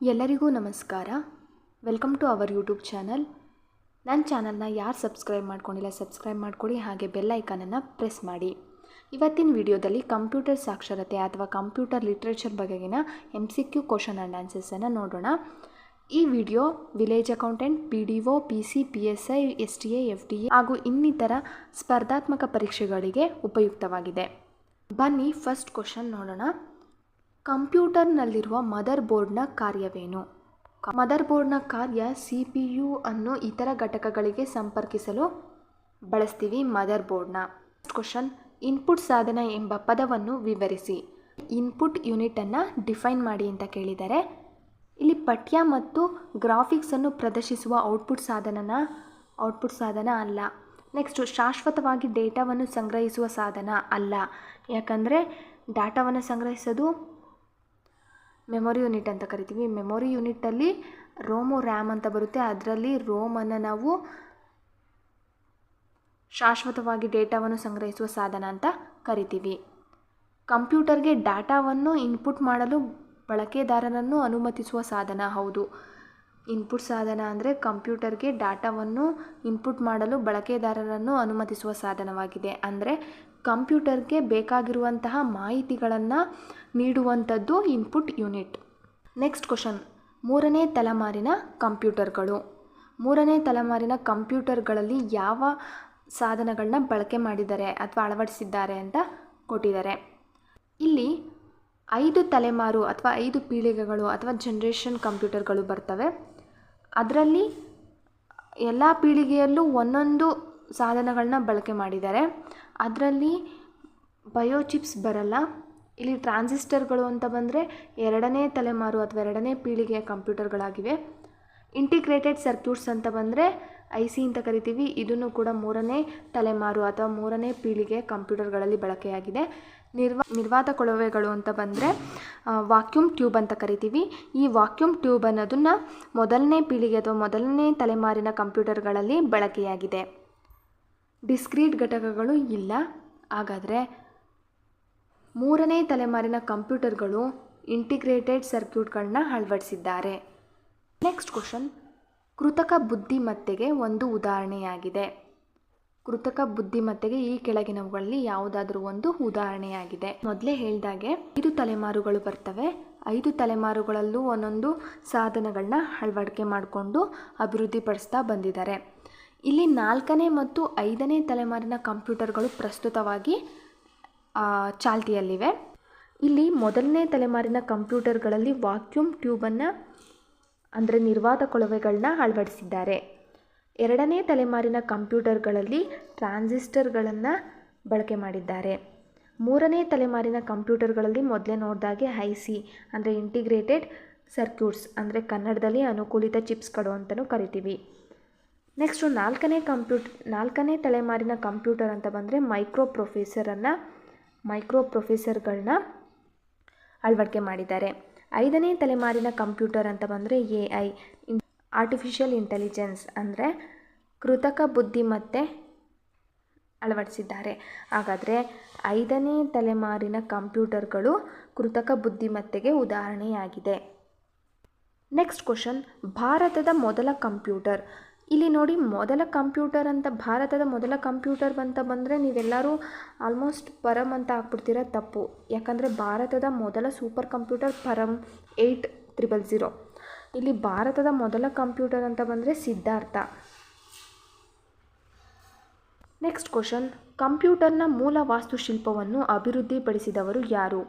ಎಲ್ಲರಿಗೂ ನಮಸ್ಕಾರ. Welcome to our YouTube channel ನನ್ನ ಚಾನಲ್ನ ಯಾರು ಸಬ್ಸ್ಕ್ರೈಬ್ ಮಾಡ್ಕೊಂಡಿಲ್ಲ ಸಬ್ಸ್ಕ್ರೈಬ್ ಮಾಡಿಕೊಡಿ, ಹಾಗೆ ಬೆಲ್ ಐಕಾನನ್ನು ಪ್ರೆಸ್ ಮಾಡಿ. ಇವತ್ತಿನ ವಿಡಿಯೋದಲ್ಲಿ ಕಂಪ್ಯೂಟರ್ ಸಾಕ್ಷರತೆ ಅಥವಾ ಕಂಪ್ಯೂಟರ್ ಲಿಟ್ರೇಚರ್ ಬಗೆಗಿನ M C Q question and ಆನ್ಸರ್ಸನ್ನು ನೋಡೋಣ. ಈ video village accountant P D O P C P S I S T A F D A ಹಾಗೂ ಇನ್ನಿತರ ಸ್ಪರ್ಧಾತ್ಮಕ ಪರೀಕ್ಷೆಗಳಿಗೆ ಉಪಯುಕ್ತವಾಗಿದೆ. ಬನ್ನಿ ಫಸ್ಟ್ ಕ್ವಶನ್ ನೋಡೋಣ. ಕಂಪ್ಯೂಟರ್ನಲ್ಲಿರುವ ಮದರ್ ಬೋರ್ಡ್ನ ಕಾರ್ಯವೇನು? ಮದರ್ ಬೋರ್ಡ್ನ ಕಾರ್ಯ ಸಿ ಪಿ ಯು ಅನ್ನು ಇತರ ಘಟಕಗಳಿಗೆ ಸಂಪರ್ಕಿಸಲು ಬಳಸ್ತೀವಿ ಮದರ್ ಬೋರ್ಡ್ನ. ಕ್ವಶನ್, ಇನ್ಪುಟ್ ಸಾಧನ ಎಂಬ ಪದವನ್ನು ವಿವರಿಸಿ. ಇನ್ಪುಟ್ ಯೂನಿಟನ್ನು ಡಿಫೈನ್ ಮಾಡಿ ಅಂತ ಕೇಳಿದ್ದಾರೆ ಇಲ್ಲಿ ಪಠ್ಯ ಮತ್ತು ಗ್ರಾಫಿಕ್ಸನ್ನು ಪ್ರದರ್ಶಿಸುವ ಔಟ್ಪುಟ್ ಸಾಧನನ ಔಟ್ಪುಟ್ ಸಾಧನ ಅಲ್ಲ. ನೆಕ್ಸ್ಟು, ಶಾಶ್ವತವಾಗಿ ಡೇಟಾವನ್ನು ಸಂಗ್ರಹಿಸುವ ಸಾಧನ ಅಲ್ಲ. ಯಾಕಂದರೆ, ಡಾಟಾವನ್ನು ಸಂಗ್ರಹಿಸೋದು ಮೆಮೊರಿ ಯೂನಿಟ್ ಅಂತ ಕರಿತೀವಿ. ಮೆಮೊರಿ ಯೂನಿಟಲ್ಲಿ ರೋಮು ರ್ಯಾಮ್ ಅಂತ ಬರುತ್ತೆ. ಅದರಲ್ಲಿ ರೋಮನ್ನು ನಾವು ಶಾಶ್ವತವಾಗಿ ಡೇಟಾವನ್ನು ಸಂಗ್ರಹಿಸುವ ಸಾಧನ ಅಂತ ಕರಿತೀವಿ. ಕಂಪ್ಯೂಟರ್ಗೆ ಡಾಟಾವನ್ನು ಇನ್ಪುಟ್ ಮಾಡಲು ಬಳಕೆದಾರರನ್ನು ಅನುಮತಿಸುವ ಸಾಧನ ಹೌದು. ಇನ್ಪುಟ್ ಸಾಧನ ಅಂದರೆ ಕಂಪ್ಯೂಟರ್ಗೆ ಡಾಟಾವನ್ನು ಇನ್ಪುಟ್ ಮಾಡಲು ಬಳಕೆದಾರರನ್ನು ಅನುಮತಿಸುವ ಸಾಧನವಾಗಿದೆ. ಅಂದರೆ ಕಂಪ್ಯೂಟರ್ಗೆ ಬೇಕಾಗಿರುವಂತಹ ಮಾಹಿತಿಗಳನ್ನು ನೀಡುವಂಥದ್ದು ಇನ್ಪುಟ್ ಯೂನಿಟ್ ನೆಕ್ಸ್ಟ್ ಕ್ವಶನ್ ಮೂರನೇ ತಲೆಮಾರಿನ ಕಂಪ್ಯೂಟರ್ಗಳು. ಮೂರನೇ ತಲೆಮಾರಿನ ಕಂಪ್ಯೂಟರ್ಗಳಲ್ಲಿ ಯಾವ ಸಾಧನಗಳನ್ನ ಬಳಕೆ ಮಾಡಿದ್ದಾರೆ ಅಥವಾ ಅಳವಡಿಸಿದ್ದಾರೆ ಅಂತ ಕೊಟ್ಟಿದ್ದಾರೆ. ಇಲ್ಲಿ ಐದು ತಲೆಮಾರು ಅಥವಾ ಐದು ಪೀಳಿಗೆಗಳು ಅಥವಾ ಜನ್ರೇಷನ್ ಕಂಪ್ಯೂಟರ್ಗಳು ಬರ್ತವೆ. ಅದರಲ್ಲಿ ಎಲ್ಲ ಪೀಳಿಗೆಯಲ್ಲೂ ಒಂದೊಂದು ಸಾಧನಗಳನ್ನ ಬಳಕೆ ಮಾಡಿದ್ದಾರೆ. ಅದರಲ್ಲಿ ಬಯೋಚಿಪ್ಸ್ ಬರಲ್ಲ. ಇಲ್ಲಿ ಟ್ರಾನ್ಸಿಸ್ಟರ್ಗಳು ಅಂತ ಬಂದರೆ ಎರಡನೇ ತಲೆಮಾರು ಅಥವಾ ಎರಡನೇ ಪೀಳಿಗೆಯ ಕಂಪ್ಯೂಟರ್ಗಳಾಗಿವೆ. ಇಂಟಿಗ್ರೇಟೆಡ್ ಸರ್ಕ್ಯೂಟ್ಸ್ ಅಂತ ಬಂದರೆ ಐ ಸಿ ಅಂತ ಕರಿತೀವಿ. ಇದನ್ನು ಕೂಡ ಮೂರನೇ ತಲೆಮಾರು ಅಥವಾ ಮೂರನೇ ಪೀಳಿಗೆ ಕಂಪ್ಯೂಟರ್ಗಳಲ್ಲಿ ಬಳಕೆಯಾಗಿದೆ. ನಿರ್ವಾ, ನಿರ್ವಾತ ಕೊಳವೆಗಳು ಅಂತ ಬಂದರೆ ವಾಕ್ಯೂಮ್ ಟ್ಯೂಬ್ ಅಂತ ಕರಿತೀವಿ. ಈ ವಾಕ್ಯೂಮ್ ಟ್ಯೂಬ್ ಅನ್ನೋದನ್ನು ಮೊದಲನೇ ಪೀಳಿಗೆ ಅಥವಾ ಮೊದಲನೇ ತಲೆಮಾರಿನ ಕಂಪ್ಯೂಟರ್ಗಳಲ್ಲಿ ಬಳಕೆಯಾಗಿದೆ. ಡಿಸ್ಕ್ರೀಟ್ ಘಟಕಗಳು ಇಲ್ಲ. ಹಾಗಾದರೆ ಮೂರನೇ ತಲೆಮಾರಿನ ಕಂಪ್ಯೂಟರ್ಗಳು ಇಂಟಿಗ್ರೇಟೆಡ್ ಸರ್ಕ್ಯೂಟ್ಗಳನ್ನ ಅಳವಡಿಸಿದ್ದಾರೆ. ನೆಕ್ಸ್ಟ್ ಕ್ವಶನ್ ಕೃತಕ ಬುದ್ಧಿಮತ್ತೆಗೆ ಒಂದು ಉದಾಹರಣೆಯಾಗಿದೆ. ಕೃತಕ ಬುದ್ಧಿಮತ್ತೆಗೆ ಈ ಕೆಳಗಿನವುಗಳಲ್ಲಿ ಯಾವುದಾದ್ರೂ ಒಂದು ಉದಾಹರಣೆಯಾಗಿದೆ. ಮೊದಲೇ ಹೇಳಿದಾಗೆ, ಐದು ತಲೆಮಾರುಗಳು ಬರ್ತವೆ. ಐದು ತಲೆಮಾರುಗಳಲ್ಲೂ ಒಂದೊಂದು ಸಾಧನಗಳನ್ನ ಅಳವಡಿಕೆ ಮಾಡಿಕೊಂಡು ಅಭಿವೃದ್ಧಿಪಡಿಸ್ತಾ ಬಂದಿದ್ದಾರೆ. ಇಲ್ಲಿ ನಾಲ್ಕನೇ ಮತ್ತು ಐದನೇ ತಲೆಮಾರಿನ ಕಂಪ್ಯೂಟರ್ಗಳು ಪ್ರಸ್ತುತವಾಗಿ ಚಾಲ್ತಿಯಲ್ಲಿವೆ. ಇಲ್ಲಿ ಮೊದಲನೇ ತಲೆಮಾರಿನ ಕಂಪ್ಯೂಟರ್ಗಳಲ್ಲಿ ವಾಕ್ಯೂಮ್ ಟ್ಯೂಬನ್ನು, ಅಂದರೆ ನಿರ್ವಾತ ಕೊಳವೆಗಳನ್ನ ಅಳವಡಿಸಿದ್ದಾರೆ. ಎರಡನೇ ತಲೆಮಾರಿನ ಕಂಪ್ಯೂಟರ್ಗಳಲ್ಲಿ ಟ್ರಾನ್ಸಿಸ್ಟರ್ಗಳನ್ನು ಬಳಕೆ ಮಾಡಿದ್ದಾರೆ. ಮೂರನೇ ತಲೆಮಾರಿನ ಕಂಪ್ಯೂಟರ್ಗಳಲ್ಲಿ ಮೊದಲೇ ನೋಡಿದಾಗೆ ಐ ಸಿ, ಅಂದರೆ ಇಂಟಿಗ್ರೇಟೆಡ್ ಸರ್ಕ್ಯೂಟ್ಸ್ ಅಂದರೆ ಕನ್ನಡದಲ್ಲಿ ಅನುಕೂಲಿತ ಚಿಪ್ಸ್ಗಳು ಅಂತಲೂ ಕರಿತೀವಿ. ನೆಕ್ಸ್ಟು ನಾಲ್ಕನೇ ಕಂಪ್ಯೂಟ್ ನಾಲ್ಕನೇ ತಲೆಮಾರಿನ ಕಂಪ್ಯೂಟರ್ ಅಂತ ಬಂದರೆ ಮೈಕ್ರೋ ಪ್ರೊಫೆಸರನ್ನು ಮೈಕ್ರೋ ಪ್ರೊಫೆಸರ್ಗಳನ್ನ ಅಳವಡಿಕೆ ಮಾಡಿದ್ದಾರೆ. ಐದನೇ ತಲೆಮಾರಿನ ಕಂಪ್ಯೂಟರ್ ಅಂತ ಬಂದರೆ ಎ ಐ ಆರ್ಟಿಫಿಷಿಯಲ್ ಇಂಟೆಲಿಜೆನ್ಸ್ ಅಂದರೆ ಕೃತಕ ಬುದ್ಧಿಮತ್ತೆ ಅಳವಡಿಸಿದ್ದಾರೆ. ಹಾಗಾದರೆ ಐದನೇ ತಲೆಮಾರಿನ ಕಂಪ್ಯೂಟರ್ಗಳು ಕೃತಕ ಬುದ್ಧಿಮತ್ತೆಗೆ ಉದಾಹರಣೆಯಾಗಿದೆ. ನೆಕ್ಸ್ಟ್ ಕ್ವಶನ್ ಭಾರತದ ಮೊದಲ ಕಂಪ್ಯೂಟರ್. ಇಲ್ಲಿ ನೋಡಿ, ಮೊದಲ ಕಂಪ್ಯೂಟರ್ ಅಂತ, ಭಾರತದ ಮೊದಲ ಕಂಪ್ಯೂಟರ್ ಅಂತ ಬಂದರೆ ನೀವೆಲ್ಲರೂ ಆಲ್ಮೋಸ್ಟ್ ಪರಮ್ ಅಂತ ಹಾಕ್ಬಿಡ್ತೀರ ತಪ್ಪು. ಯಾಕಂದರೆ ಭಾರತದ ಮೊದಲ super computer Param eight triple zero ಇಲ್ಲಿ ಭಾರತದ ಮೊದಲ ಕಂಪ್ಯೂಟರ್ ಅಂತ ಬಂದರೆ ಸಿದ್ಧಾರ್ಥ. Next question. ಕಂಪ್ಯೂಟರ್ನ ಮೂಲ ವಾಸ್ತುಶಿಲ್ಪವನ್ನು ಅಭಿವೃದ್ಧಿಪಡಿಸಿದವರು ಯಾರು?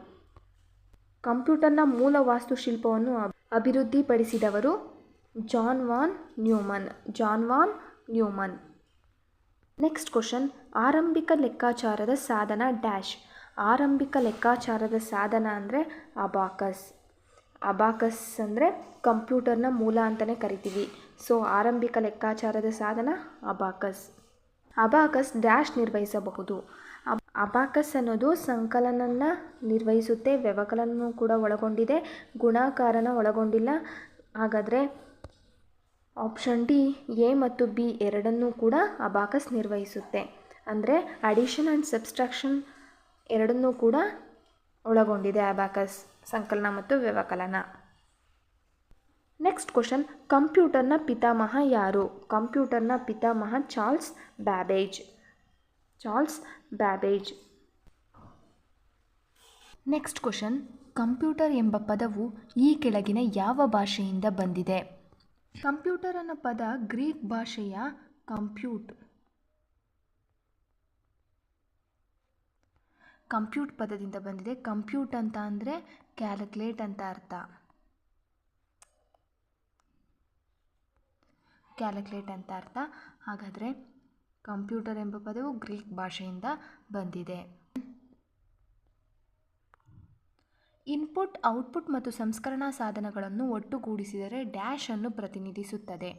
ಕಂಪ್ಯೂಟರ್ನ ಮೂಲ ವಾಸ್ತುಶಿಲ್ಪವನ್ನು ಅಭಿವೃದ್ಧಿಪಡಿಸಿದವರು John von Neumann, John von Neumann. Next question. ಆರಂಭಿಕ ಲೆಕ್ಕಾಚಾರದ ಸಾಧನ ಡ್ಯಾಶ್. ಆರಂಭಿಕ ಲೆಕ್ಕಾಚಾರದ ಸಾಧನ ಅಂದರೆ ಅಬಾಕಸ್. ಅಬಾಕಸ್ ಅಂದರೆ ಕಂಪ್ಯೂಟರ್ನ ಮೂಲ ಅಂತಲೇ ಕರಿತೀವಿ. ಸೊ, ಆರಂಭಿಕ ಲೆಕ್ಕಾಚಾರದ ಸಾಧನ ಅಬಾಕಸ್. ಅಬಾಕಸ್ ಡ್ಯಾಶ್ ನಿರ್ವಹಿಸಬಹುದು. ಅಬಾಕಸ್ ಅನ್ನೋದು ಸಂಕಲನನ ನಿರ್ವಹಿಸುತ್ತೆ ವ್ಯವಕಲನೂ ಕೂಡ ಒಳಗೊಂಡಿದೆ, ಗುಣಾಕಾರನ ಒಳಗೊಂಡಿಲ್ಲ. ಹಾಗಾದರೆ ಆಪ್ಷನ್ ಡಿ, ಎ ಮತ್ತು ಬಿ ಎರಡನ್ನೂ ಕೂಡ ಅಬಾಕಸ್ ನಿರ್ವಹಿಸುತ್ತೆ. ಅಂದರೆ ಅಡಿಷನ್ ಆ್ಯಂಡ್ ಸಬ್ಸ್ಟ್ರಾಕ್ಷನ್ ಎರಡನ್ನೂ ಕೂಡ ಒಳಗೊಂಡಿದೆ ಅಬಾಕಸ್. ಸಂಕಲನ ಮತ್ತು ವ್ಯವಕಲನ. ನೆಕ್ಸ್ಟ್ ಕ್ವಶನ್ ಕಂಪ್ಯೂಟರ್ನ ಪಿತಾಮಹ ಯಾರು? ಕಂಪ್ಯೂಟರ್ನ ಪಿತಾಮಹ Charles Babbage. Charles Babbage. Next question computer ಎಂಬ ಪದವು ಈ ಕೆಳಗಿನ ಯಾವ ಭಾಷೆಯಿಂದ ಬಂದಿದೆ? ಕಂಪ್ಯೂಟರ್ ಅನ್ನೋ ಪದ ಗ್ರೀಕ್ ಭಾಷೆಯ ಕಂಪ್ಯೂಟ್ ಕಂಪ್ಯೂಟ್ ಪದದಿಂದ ಬಂದಿದೆ. ಕಂಪ್ಯೂಟ್ ಅಂತ ಅಂದರೆ ಕ್ಯಾಲ್ಕುಲೇಟ್ ಅಂತ ಅರ್ಥ. ಕ್ಯಾಲ್ಕುಲೇಟ್ ಅಂತ ಅರ್ಥ. ಹಾಗಾದರೆ ಕಂಪ್ಯೂಟರ್ ಎಂಬ ಪದವು ಗ್ರೀಕ್ ಭಾಷೆಯಿಂದ ಬಂದಿದೆ. ಇನ್ಪುಟ್, ಔಟ್ಪುಟ್ ಮತ್ತು ಸಂಸ್ಕರಣಾ ಸಾಧನಗಳನ್ನು ಒಟ್ಟುಗೂಡಿಸಿದರೆ ಡ್ಯಾಶ್ ಅನ್ನು ಪ್ರತಿನಿಧಿಸುತ್ತದೆ.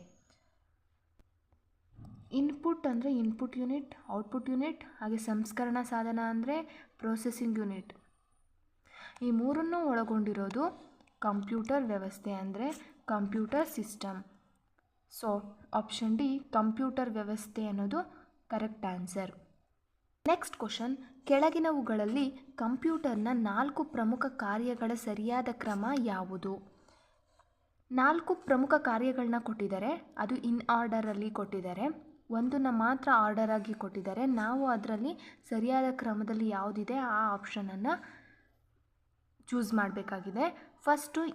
ಇನ್ಪುಟ್ ಅಂದರೆ ಇನ್ಪುಟ್ ಯೂನಿಟ್, ಔಟ್ಪುಟ್ ಯೂನಿಟ್, ಹಾಗೆ ಸಂಸ್ಕರಣಾ ಸಾಧನ ಅಂದರೆ ಪ್ರೊಸೆಸಿಂಗ್ ಯೂನಿಟ್. ಈ ಮೂರನ್ನು ಒಳಗೊಂಡಿರೋದು ಕಂಪ್ಯೂಟರ್ ವ್ಯವಸ್ಥೆ ಅಂದರೆ computer system. So option D computer ವ್ಯವಸ್ಥೆ ಅನ್ನೋದು ಕರೆಕ್ಟ್ ಆನ್ಸರ್ ನೆಕ್ಸ್ಟ್ ಕ್ವಶನ್ ಕೆಳಗಿನವುಗಳಲ್ಲಿ ಕಂಪ್ಯೂಟರ್ನ ನಾಲ್ಕು ಪ್ರಮುಖ ಕಾರ್ಯಗಳ ಸರಿಯಾದ ಕ್ರಮ ಯಾವುದು? ನಾಲ್ಕು ಪ್ರಮುಖ ಕಾರ್ಯಗಳನ್ನ ಕೊಟ್ಟಿದ್ದಾರೆ, ಅದು ಇನ್ ಆರ್ಡರಲ್ಲಿ ಕೊಟ್ಟಿದ್ದಾರೆ. ಒಂದನ್ನ ಮಾತ್ರ ಆರ್ಡರ್ ಆಗಿ ಕೊಟ್ಟಿದ್ದಾರೆ. ನಾವು ಅದರಲ್ಲಿ ಸರಿಯಾದ ಕ್ರಮದಲ್ಲಿ ಯಾವುದಿದೆ ಆ ಆಪ್ಷನನ್ನು ಚೂಸ್ ಮಾಡಬೇಕಾಗಿದೆ. ಫಸ್ಟು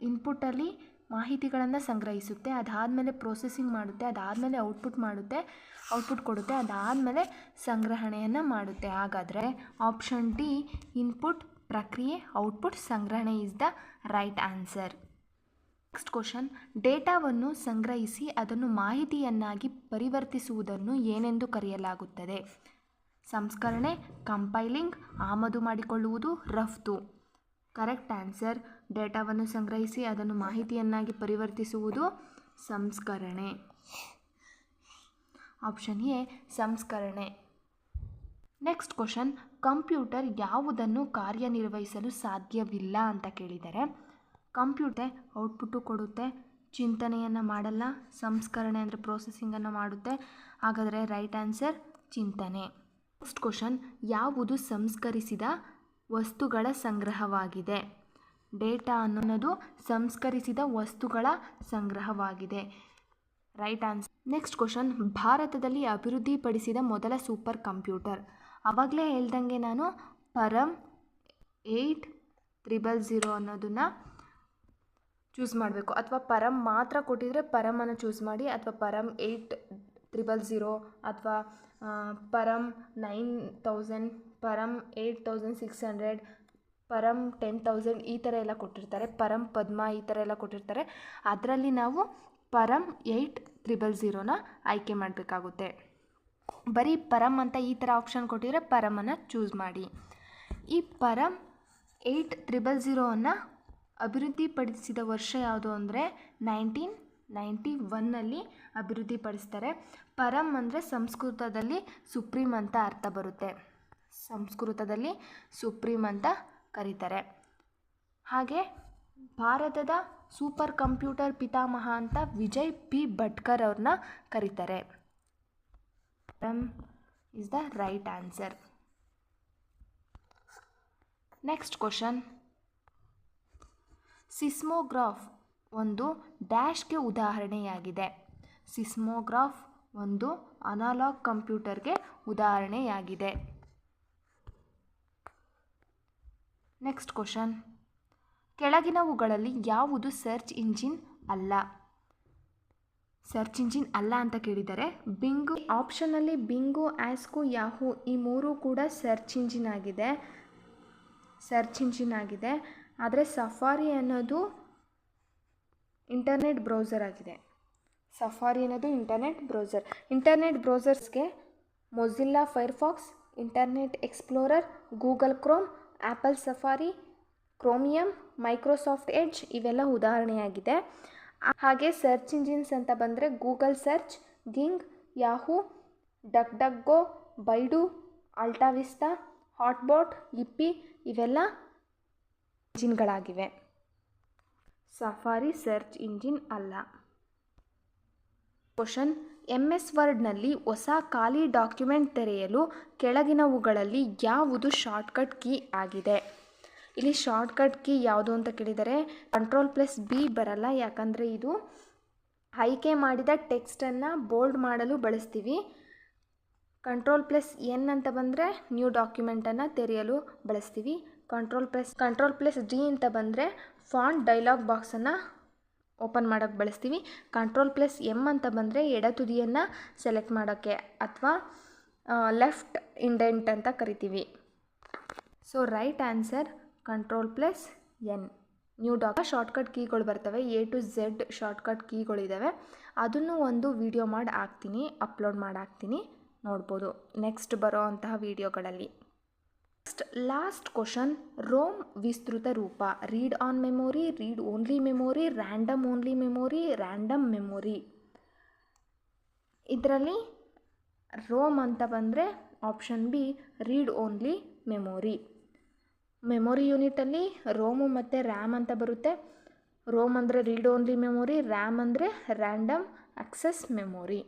ಇನ್ಪುಟಲ್ಲಿ ಮಾಹಿತಿಗಳನ್ನು ಸಂಗ್ರಹಿಸುತ್ತೆ. ಅದಾದಮೇಲೆ ಪ್ರೊಸೆಸಿಂಗ್ ಮಾಡುತ್ತೆ. ಅದಾದಮೇಲೆ ಔಟ್ಪುಟ್ ಮಾಡುತ್ತೆ. ಔಟ್ಪುಟ್ ಕೊಡುತ್ತೆ. ಅದಾದಮೇಲೆ ಸಂಗ್ರಹಣೆಯನ್ನು ಮಾಡುತ್ತೆ. ಹಾಗಾದರೆ ಆಪ್ಷನ್ ಡಿ ಇನ್ಪುಟ್ ಪ್ರಕ್ರಿಯೆ ಔಟ್ಪುಟ್ ಸಂಗ್ರಹಣೆ is the right answer next question ಡೇಟಾವನ್ನು ಸಂಗ್ರಹಿಸಿ ಅದನ್ನು ಮಾಹಿತಿಯನ್ನಾಗಿ ಪರಿವರ್ತಿಸುವುದನ್ನು ಏನೆಂದು ಕರೆಯಲಾಗುತ್ತದೆ? ಸಂಸ್ಕರಣೆ ಕಂಪೈಲಿಂಗ್ ಆಮದು ಮಾಡಿಕೊಳ್ಳುವುದು, ರಫ್ತು. Correct answer. ಡೇಟಾವನ್ನು ಸಂಗ್ರಹಿಸಿ ಅದನ್ನು ಮಾಹಿತಿಯನ್ನಾಗಿ ಪರಿವರ್ತಿಸುವುದು ಸಂಸ್ಕರಣೆ. ಆಪ್ಷನ್ ಎ, ಸಂಸ್ಕರಣೆ. ನೆಕ್ಸ್ಟ್ ಕ್ವಶನ್, ಕಂಪ್ಯೂಟರ್ ಯಾವುದನ್ನು ಕಾರ್ಯನಿರ್ವಹಿಸಲು ಸಾಧ್ಯವಿಲ್ಲ ಅಂತ ಕೇಳಿದರೆ, ಕಂಪ್ಯೂಟರ್ ಔಟ್ಪುಟ್ಟು ಕೊಡುತ್ತೆ, ಚಿಂತನೆಯನ್ನು ಮಾಡಲ್ಲ, ಸಂಸ್ಕರಣೆ ಅಂದರೆ ಪ್ರೊಸೆಸಿಂಗನ್ನು ಮಾಡುತ್ತೆ, ಹಾಗಾದರೆ ರೈಟ್ ಆನ್ಸರ್ ಚಿಂತನೆ. ನೆಕ್ಸ್ಟ್ ಕ್ವಶನ್ ಯಾವುದು ಸಂಸ್ಕರಿಸಿದ ವಸ್ತುಗಳ ಸಂಗ್ರಹವಾಗಿದೆ. ಡೇಟಾ ಅನ್ನೋದು ಸಂಸ್ಕರಿಸಿದ ವಸ್ತುಗಳ ಸಂಗ್ರಹವಾಗಿದೆ. Right answer. Next question. ಭಾರತದಲ್ಲಿ ಅಭಿವೃದ್ಧಿಪಡಿಸಿದ ಮೊದಲ ಸೂಪರ್ ಕಂಪ್ಯೂಟರ್. ಆವಾಗಲೇ ಹೇಳ್ದಂಗೆ ನಾನು ಪರಮ್ ಏಯ್ಟ್ ತ್ರಿಬಲ್ ಝೀರೋ ಅನ್ನೋದನ್ನು ಚೂಸ್ ಮಾಡಬೇಕು. ಅಥವಾ ಪರಮ್ ಮಾತ್ರ ಕೊಟ್ಟಿದ್ರೆ ಪರಮನ್ನು ಚೂಸ್ ಮಾಡಿ, ಅಥವಾ ಪರಮ್ ಏಯ್ಟ್ ತ್ರಿಬಲ್ ಝೀರೋ, ಅಥವಾ Param nine thousand Param eight thousand six hundred Param ten thousand ಈ ಥರ ಎಲ್ಲ ಕೊಟ್ಟಿರ್ತಾರೆ, ಪರಂ ಪದ್ಮ ಈ ಥರ ಎಲ್ಲ ಕೊಟ್ಟಿರ್ತಾರೆ. ಅದರಲ್ಲಿ ನಾವು ಪರಂ ಏಯ್ಟ್ ತ್ರಿಬಲ್ ಝೀರೋನ ಆಯ್ಕೆ ಮಾಡಬೇಕಾಗುತ್ತೆ. ಬರೀ ಪರಮ್ ಅಂತ ಈ ಥರ ಆಪ್ಷನ್ ಕೊಟ್ಟಿದ್ರೆ ಪರಮನ್ನು ಚೂಸ್ ಮಾಡಿ. ಈ ಪರಮ್ ಏಯ್ಟ್ ತ್ರಿಬಲ್ ಝೀರೋವನ್ನು ಅಭಿವೃದ್ಧಿಪಡಿಸಿದ ವರ್ಷ ಯಾವುದು ಅಂದರೆ ನೈನ್ಟೀನ್ ನೈಂಟಿ ಒನ್ನಲ್ಲಿ ಅಭಿವೃದ್ಧಿಪಡಿಸ್ತಾರೆ ಪರಮ್ ಅಂದರೆ ಸಂಸ್ಕೃತದಲ್ಲಿ ಸುಪ್ರೀಂ ಅಂತ ಅರ್ಥ ಬರುತ್ತೆ. ಸಂಸ್ಕೃತದಲ್ಲಿ ಸುಪ್ರೀಂ ಅಂತ ಕರೀತಾರೆ. ಹಾಗೆ ಭಾರತದ ಸೂಪರ್ ಕಂಪ್ಯೂಟರ್ ಪಿತಾಮಹ ಅಂತ ವಿಜಯ್ ಪಿ ಭಟ್ಕರ್ ಅವ್ರನ್ನ ಕರೀತಾರೆ. Is the right answer next question seismograph ಒಂದು ಡ್ಯಾಶ್ಗೆ ಉದಾಹರಣೆಯಾಗಿದೆ. ಸಿಸ್ಮೋಗ್ರಾಫ್ ಒಂದು ಅನಾಲಾಗ್ ಕಂಪ್ಯೂಟರ್ಗೆ ಉದಾಹರಣೆಯಾಗಿದೆ. ನೆಕ್ಸ್ಟ್ ಕ್ವಶನ್ ಕೆಳಗಿನವುಗಳಲ್ಲಿ ಯಾವುದು ಸರ್ಚ್ ಇಂಜಿನ್ ಅಲ್ಲ? ಸರ್ಚ್ ಇಂಜಿನ್ ಅಲ್ಲ ಅಂತ ಕೇಳಿದರೆ ಬಿಂಗು ಆಪ್ಷನಲ್ಲಿ ಬಿಂಗು ಆಸ್ಕೋ ಯಾಹು ಈ ಮೂರು ಕೂಡ ಸರ್ಚ್ ಇಂಜಿನ್ ಆಗಿದೆ. ಸರ್ಚ್ ಇಂಜಿನ್ ಆಗಿದೆ. ಆದರೆ ಸಫಾರಿ ಅನ್ನೋದು ಇಂಟರ್ನೆಟ್ ಬ್ರೌಸರ್ ಆಗಿದೆ. ಸಫಾರಿ ಅನ್ನೋದು internet browser internet ಬ್ರೌಸರ್ಸ್ಗೆ Mozilla Firefox Internet Explorer Google Chrome Apple Safari Chromium Microsoft Edge ಇವೆಲ್ಲ ಉದಾಹರಣೆಯಾಗಿದೆ. ಹಾಗೆ ಸರ್ಚ್ ಇಂಜಿನ್ಸ್ ಅಂತ ಬಂದರೆ Google search Bing Yahoo Duck Duck Go Baidu AltaVista HotBot Yippy ಇವೆಲ್ಲ ಇಂಜಿನ್ಗಳಾಗಿವೆ ಸಫಾರಿ ಸರ್ಚ್ ಇಂಜಿನ್ ಅಲ್ಲ. Question M S ವರ್ಡ್ನಲ್ಲಿ ಹೊಸ ಖಾಲಿ ಡಾಕ್ಯುಮೆಂಟ್ ತೆರೆಯಲು ಕೆಳಗಿನವುಗಳಲ್ಲಿ ಯಾವುದು ಶಾರ್ಟ್ಕಟ್ ಕೀ ಆಗಿದೆ? ಇಲ್ಲಿ ಶಾರ್ಟ್ಕಟ್ ಕೀ ಯಾವುದು ಅಂತ ಕೇಳಿದರೆ ಕಂಟ್ರೋಲ್ ಪ್ಲಸ್ ಬಿ ಬರಲ್ಲ, ಯಾಕಂದರೆ ಇದು ಆಯ್ಕೆ ಮಾಡಿದ ಟೆಕ್ಸ್ಟನ್ನು ಬೋಲ್ಡ್ ಮಾಡಲು ಬಳಸ್ತೀವಿ. ಕಂಟ್ರೋಲ್ ಪ್ಲಸ್ ಎನ್ ಅಂತ ಬಂದರೆ ನ್ಯೂ ಡಾಕ್ಯುಮೆಂಟನ್ನು ತೆರೆಯಲು ಬಳಸ್ತೀವಿ. Control plus control plus D ಅಂತ ಬಂದರೆ ಫಾಂಟ್ ಡೈಲಾಗ್ ಬಾಕ್ಸನ್ನು ಓಪನ್ ಮಾಡೋಕ್ಕೆ ಬಳಸ್ತೀವಿ. ಕಂಟ್ರೋಲ್ ಪ್ಲಸ್ ಎಂ ಅಂತ ಬಂದರೆ ಎಡ ತುದಿಯನ್ನು ಸೆಲೆಕ್ಟ್ ಮಾಡೋಕ್ಕೆ ಅಥವಾ ಲೆಫ್ಟ್ ಇಂಡೆಂಟ್ ಅಂತ ಕರಿತೀವಿ. So right answer control plus N new doc shortcut ಕೀಗಳು ಬರ್ತವೆ. ಎ ಟು ಝೆಡ್ ಶಾರ್ಟ್ಕಟ್ ಕೀಗಳಿದ್ದಾವೆ ಅದನ್ನು ಒಂದು ವಿಡಿಯೋ ಮಾಡಿ ಹಾಕ್ತೀನಿ ಅಪ್ಲೋಡ್ ಮಾಡಿ ಹಾಕ್ತೀನಿ. ನೋಡ್ಬೋದು. ನೆಕ್ಸ್ಟ್ ಬರೋ ಅಂತಹ ವಿಡಿಯೋಗಳಲ್ಲಿ ಲಾಸ್ಟ್ ಕ್ವಶನ್ ರೋಮ್ ವಿಸ್ತೃತ ರೂಪ read on memory read only memory random only memory random memory ಇದರಲ್ಲಿ ರೋಮ್ ಅಂತ ಬಂದರೆ option B read only memory memory ಯೂನಿಟಲ್ಲಿ ROM ಮತ್ತು ರ್ಯಾಮ್ ಅಂತ ಬರುತ್ತೆ. ರೋಮ್ ಅಂದರೆ ರೀಡ್ ಓನ್ಲಿ ಮೆಮೊರಿ ರ್ಯಾಮ್ ಅಂದರೆ ರ್ಯಾಂಡಮ್ ಆಕ್ಸೆಸ್ ಮೆಮೊರಿ